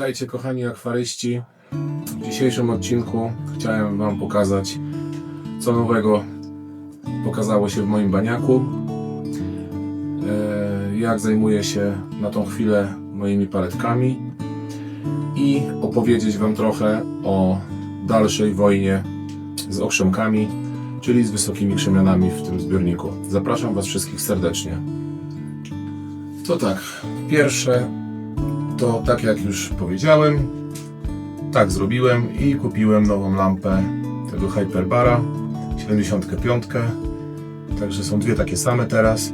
Witajcie kochani akwaryści. W dzisiejszym odcinku chciałem Wam pokazać, co nowego pokazało się w moim baniaku. E, Jak zajmuję się na tą chwilę moimi paletkami i opowiedzieć Wam trochę o dalszej wojnie z okrzemkami, czyli z wysokimi krzemianami w tym zbiorniku. Zapraszam Was wszystkich serdecznie. To tak, pierwsze to tak jak już powiedziałem, tak zrobiłem i kupiłem nową lampę tego Hyperbara 75. Także są dwie takie same teraz.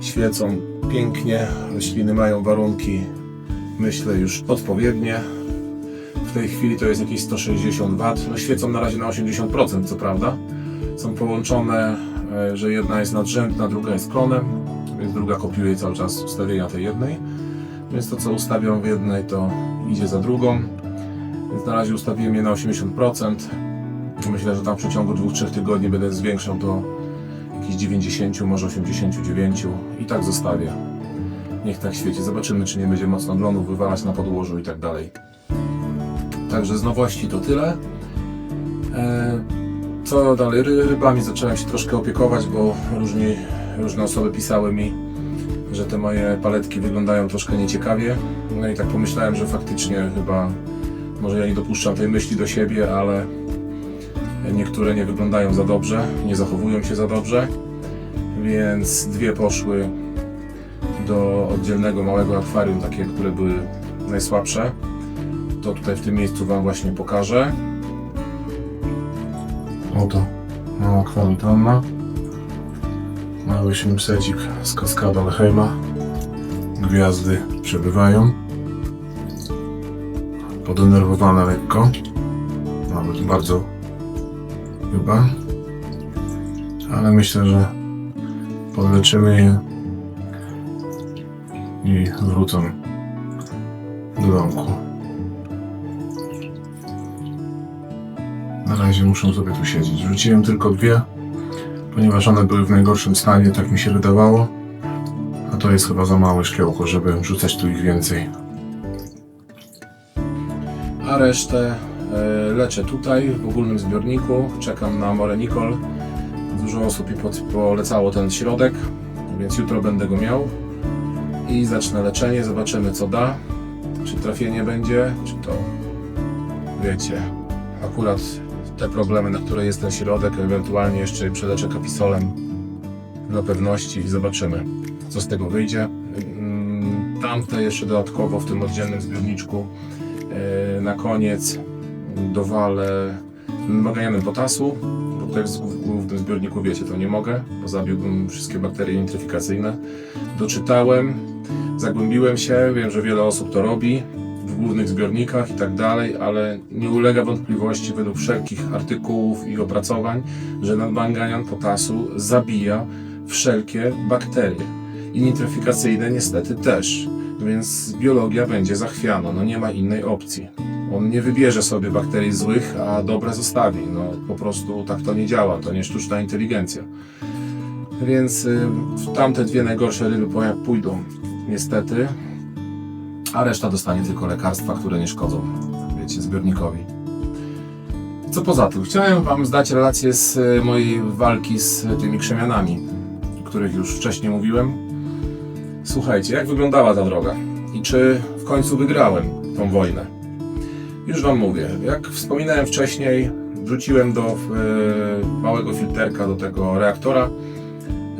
Świecą pięknie, rośliny mają warunki, myślę, już odpowiednie. W tej chwili to jest jakieś 160 W. No świecą na razie na 80%, co prawda. Są połączone, e, że jedna jest nadrzędna, druga jest klonem, więc druga kopiuje cały czas ustawienia tej jednej. Więc to, co ustawiam w jednej, to idzie za drugą. Więc na razie ustawiłem je na 80%. Myślę, że tam w przeciągu 2-3 tygodni będę zwiększał do jakichś 90, może 89 i tak zostawię. Niech tak świeci. Zobaczymy, czy nie będzie mocno glonów wywalać na podłożu i tak dalej. Także z nowości to tyle. E, Co dalej? Ry- Rybami zacząłem się troszkę opiekować, bo różni, różne osoby pisały mi, że te moje paletki wyglądają troszkę nieciekawie. No i tak pomyślałem, że faktycznie chyba może ja nie dopuszczam tej myśli do siebie, ale niektóre nie wyglądają za dobrze, nie zachowują się za dobrze, więc dwie poszły do oddzielnego małego akwarium, takie, które były najsłabsze. To tutaj w tym miejscu Wam właśnie pokażę. Oto mała kwarantanna. Mały ślimsecik z kaskady Alheima. Gwiazdy przebywają. Podenerwowane lekko. Nawet bardzo chyba. Ale myślę, że podleczymy je i wrócą do domku. Na razie muszą sobie tu siedzieć. Wrzuciłem tylko dwie, ponieważ one były w najgorszym stanie, tak mi się wydawało. A to jest chyba za małe szkiełko, żeby wrzucać tu ich więcej. A resztę e, leczę tutaj, w ogólnym zbiorniku. Czekam na More Nicol. Dużo osób mi polecało ten środek, więc jutro będę go miał. I zacznę leczenie, zobaczymy co da. Czy trafienie będzie, czy to wiecie, akurat te problemy, na które jest ten środek, ewentualnie jeszcze przeleczę kapisolem dla pewności i zobaczymy, co z tego wyjdzie. Mm, Tamte jeszcze dodatkowo w tym oddzielnym zbiorniczku e, na koniec dowalę maganianem potasu, bo tutaj w głównym zbiorniku, wiecie, to nie mogę, bo zabiłbym wszystkie bakterie nitryfikacyjne. Doczytałem, zagłębiłem się, wiem, że wiele osób to robi w głównych zbiornikach i tak dalej, ale nie ulega wątpliwości według wszelkich artykułów i opracowań, że nadmanganian potasu zabija wszelkie bakterie i nitryfikacyjne niestety też, więc biologia będzie zachwiana, no nie ma innej opcji. On nie wybierze sobie bakterii złych, a dobre zostawi. No po prostu tak to nie działa, to nie sztuczna inteligencja. Więc y, tamte dwie najgorsze ryby pójdą niestety, a reszta dostanie tylko lekarstwa, które nie szkodzą, wiecie, zbiornikowi. Co poza tym, chciałem Wam zdać relację z y, mojej walki z tymi krzemianami, o których już wcześniej mówiłem. Słuchajcie, jak wyglądała ta droga i czy w końcu wygrałem tą wojnę? Już Wam mówię, jak wspominałem wcześniej, wrzuciłem do y, małego filterka do tego reaktora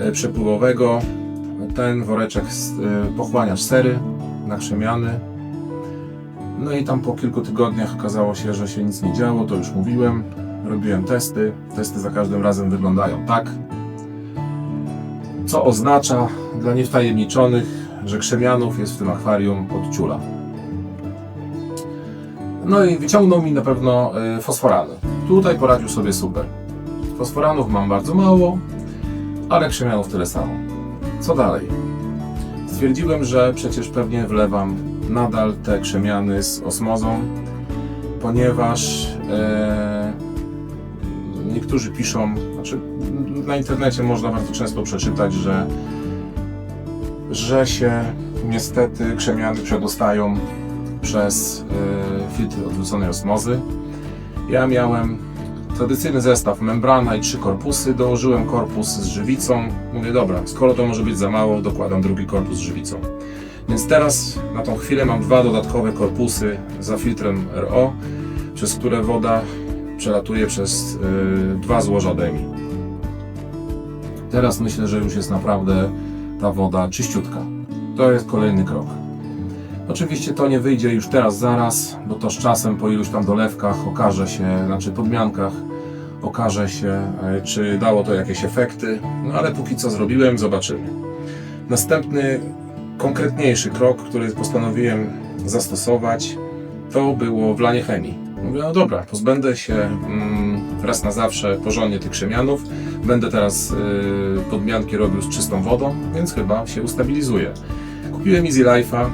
y, przepływowego ten woreczek pochłaniacz sery na krzemiany. No i tam po kilku tygodniach okazało się, że się nic nie działo, to już mówiłem. Robiłem testy. Testy za każdym razem wyglądają tak. Co oznacza dla niewtajemniczonych, że krzemianów jest w tym akwarium od ciula. No i wyciągnął mi na pewno y, fosforany. Tutaj poradził sobie super. Fosforanów mam bardzo mało, ale krzemianów tyle samo. Co dalej? Stwierdziłem, że przecież pewnie wlewam nadal te krzemiany z osmozą, ponieważ e, niektórzy piszą, znaczy na internecie można bardzo często przeczytać, że, że się niestety krzemiany przedostają przez e, filtr odwróconej osmozy. Ja miałem tradycyjny zestaw membrana i trzy korpusy. Dołożyłem korpus z żywicą. Mówię, dobra, skoro to może być za mało, dokładam drugi korpus z żywicą. Więc teraz na tą chwilę mam dwa dodatkowe korpusy za filtrem RO, przez które woda przelatuje przez y, dwa złoża DEMI. Teraz myślę, że już jest naprawdę ta woda czyściutka. To jest kolejny krok. Oczywiście to nie wyjdzie już teraz, zaraz, bo to z czasem po iluś tam dolewkach okaże się, znaczy podmiankach, okaże się, e, czy dało to jakieś efekty, no ale póki co zrobiłem, zobaczymy. Następny, konkretniejszy krok, który postanowiłem zastosować, to było wlanie chemii. Mówię, no dobra, pozbędę się mm, raz na zawsze porządnie tych krzemianów, będę teraz y, podmianki robił z czystą wodą, więc chyba się ustabilizuje. Kupiłem Easy Life'a,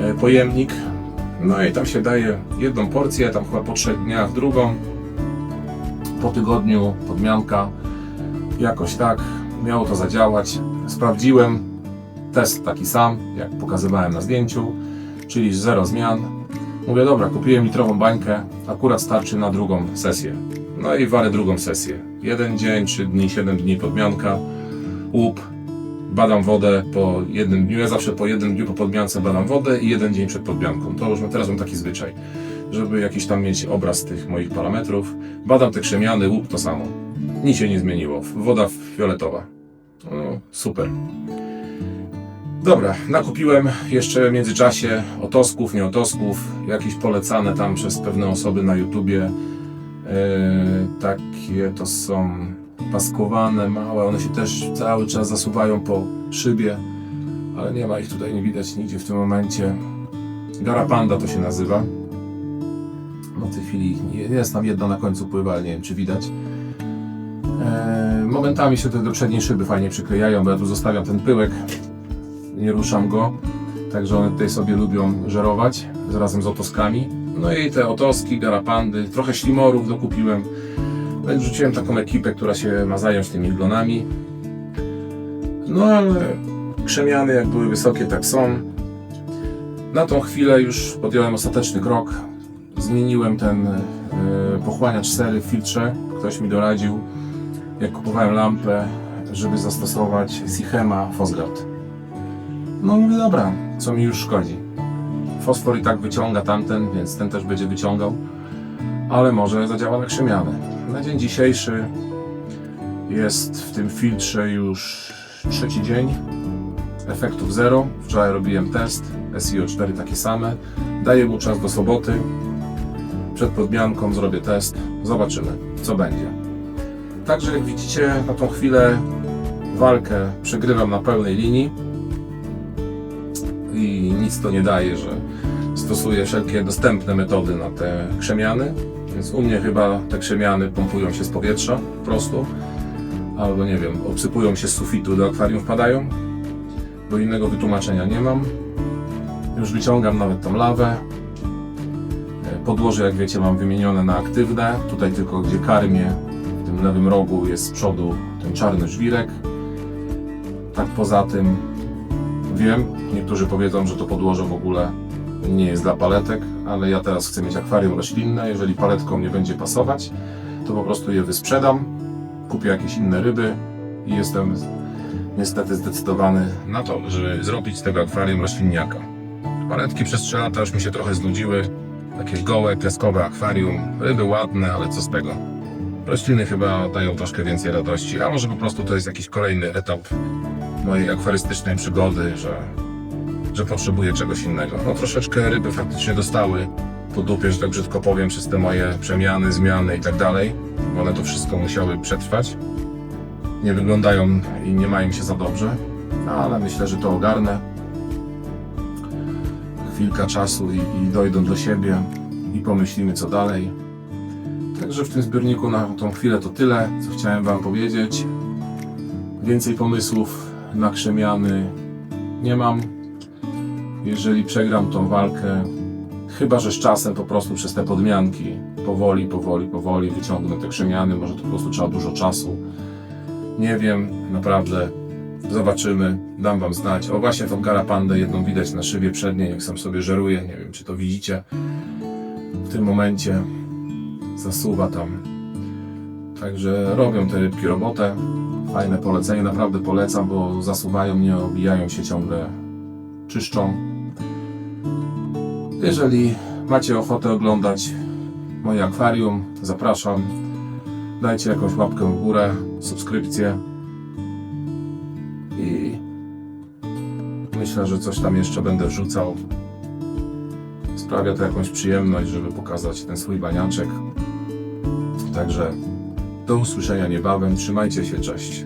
e, pojemnik. No i tam się daje jedną porcję, tam chyba po trzech dniach drugą. Po tygodniu podmianka. Jakoś tak miało to zadziałać. Sprawdziłem. Test taki sam, jak pokazywałem na zdjęciu, czyli zero zmian. Mówię, dobra, kupiłem litrową bańkę, akurat starczy na drugą sesję. No i walę drugą sesję. Jeden dzień, trzy dni, siedem dni podmianka, łup, badam wodę po jednym dniu. Ja zawsze po jednym dniu po podmiance badam wodę i jeden dzień przed podmianką. To już mam- teraz mam taki zwyczaj, żeby jakiś tam mieć obraz tych moich parametrów. Badam te krzemiany, łup to samo. Nic się nie zmieniło. Woda fioletowa. No, super. Dobra, nakupiłem jeszcze w międzyczasie otosków, nie otosków, jakieś polecane tam przez pewne osoby na YouTubie. Eee, takie to są paskowane, małe, one się też cały czas zasuwają po szybie, ale nie ma ich tutaj, nie widać nigdzie w tym momencie. Garapanda to się nazywa. No chwili jest tam jedna na końcu pływa, nie wiem czy widać. Eee, momentami się te do przedniej szyby fajnie przyklejają, bo ja tu zostawiam ten pyłek, nie ruszam go, także one tutaj sobie lubią żerować razem z otoskami. No i te otoski, garapandy, trochę ślimorów dokupiłem. Więc rzuciłem taką ekipę, która się ma zająć tymi glonami. No ale krzemiany jak były wysokie, tak są. Na tą chwilę już podjąłem ostateczny krok. Zmieniłem ten e, pochłaniacz sery w filtrze. Ktoś mi doradził, jak kupowałem lampę, żeby zastosować Sichema Fosgard. No mówię, dobra, co mi już szkodzi. Fosfor i tak wyciąga tamten, więc ten też będzie wyciągał ale może zadziała na krzemiany. Na dzień dzisiejszy jest w tym filtrze już trzeci dzień. Efektów zero. Wczoraj robiłem test. SIO4 takie same. Daję mu czas do soboty. Przed podmianką zrobię test. Zobaczymy, co będzie. Także jak widzicie, na tą chwilę walkę przegrywam na pełnej linii. I nic to nie daje, że stosuję wszelkie dostępne metody na te krzemiany. Więc u mnie chyba te krzemiany pompują się z powietrza po prostu. Albo nie wiem, obsypują się z sufitu, do akwarium wpadają. Bo innego wytłumaczenia nie mam. Już wyciągam nawet tą lawę. Podłoże, jak wiecie, mam wymienione na aktywne. Tutaj tylko gdzie karmię, w tym lewym rogu jest z przodu ten czarny żwirek. Tak poza tym wiem, niektórzy powiedzą, że to podłoże w ogóle nie jest dla paletek, ale ja teraz chcę mieć akwarium roślinne. Jeżeli paletką nie będzie pasować, to po prostu je wysprzedam, kupię jakieś inne ryby i jestem niestety zdecydowany na to, żeby zrobić z tego akwarium roślinniaka. Paletki przez 3 lata już mi się trochę znudziły. Takie gołe, kreskowe akwarium. Ryby ładne, ale co z tego? Rośliny chyba dają troszkę więcej radości, a może po prostu to jest jakiś kolejny etap mojej akwarystycznej przygody, że że potrzebuję czegoś innego. No troszeczkę ryby faktycznie dostały po dupie, że tak brzydko powiem, przez te moje przemiany, zmiany i tak dalej. One to wszystko musiały przetrwać. Nie wyglądają i nie mają się za dobrze, ale myślę, że to ogarnę. Chwilka czasu i, i dojdą do siebie i pomyślimy co dalej. Także w tym zbiorniku na tą chwilę to tyle, co chciałem Wam powiedzieć. Więcej pomysłów na krzemiany nie mam jeżeli przegram tą walkę, chyba że z czasem po prostu przez te podmianki powoli, powoli, powoli wyciągnę te krzemiany, może to po prostu trzeba dużo czasu. Nie wiem, naprawdę Zobaczymy, dam wam znać. O właśnie tą karapandę jedną widać na szybie przedniej, jak sam sobie żeruje. Nie wiem, czy to widzicie. W tym momencie zasuwa tam. Także robią te rybki robotę. Fajne polecenie, naprawdę polecam, bo zasuwają, nie obijają się ciągle, czyszczą. Jeżeli macie ochotę oglądać moje akwarium, zapraszam. Dajcie jakąś łapkę w górę, subskrypcję myślę, że coś tam jeszcze będę wrzucał. Sprawia to jakąś przyjemność, żeby pokazać ten swój baniaczek. Także do usłyszenia niebawem. Trzymajcie się, cześć.